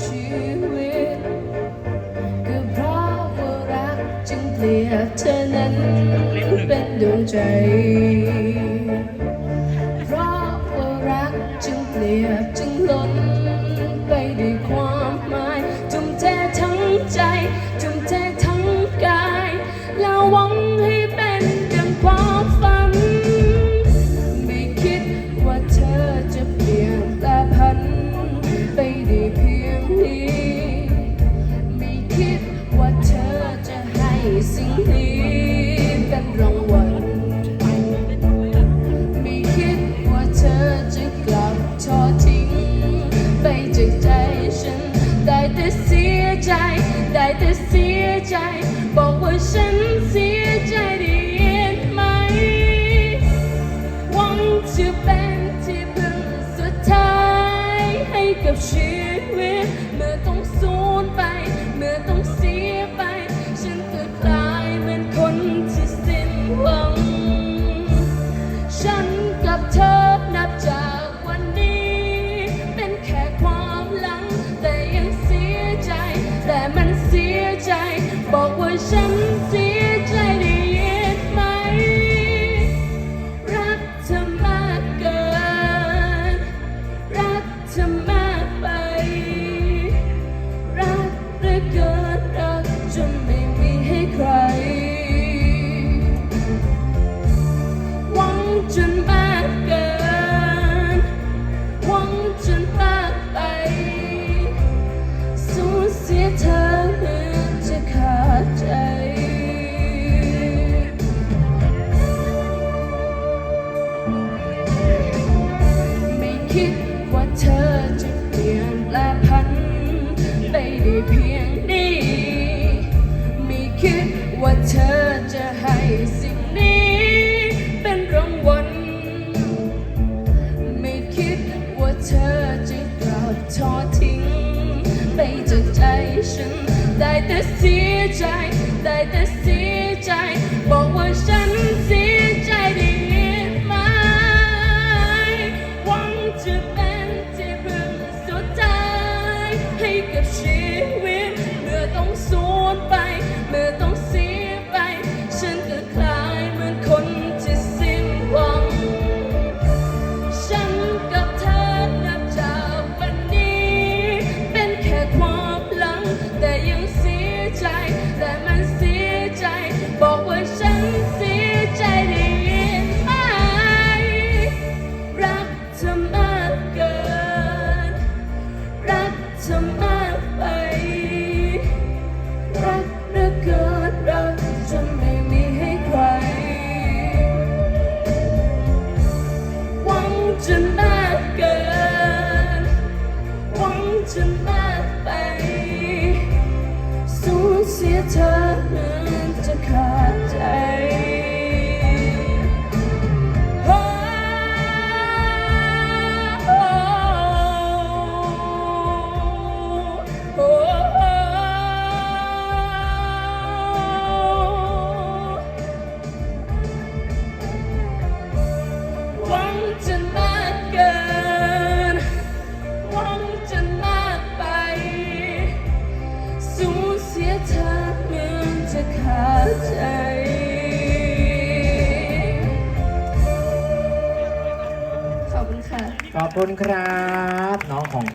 ชีวิตก็เพราะว่ารักจึงเปลี่ยบเธอนั้นเป็นดวงใจ เพราะว่ารักจึงเปลี่ยบจึงล้น สิ่งดีเป็นรางวัลมีคิดว่าเธอจะกลับทอทิ้ง ไปจากใจฉัน ได้แต่เสียใจ ได้แต่เสียใจ บอกว่าฉันเสียใจดีไหมหวังจะเป็นที่พึ่งสุดท้ายให้กับชีวิต เมื่อต้องสูญไป เมื่อต้อง เพียงนี้ ไม่คิดว่าเธอจะให้สิ่งนี้ เป็นรางวัไม่คิดว่าเธอจะกลับทอทิ้ง ไปจากใจฉัน ได้แต่เสียใจ ได้แต่เสียใจ บอกว่าฉัน to my world. คุณครับ น้องของ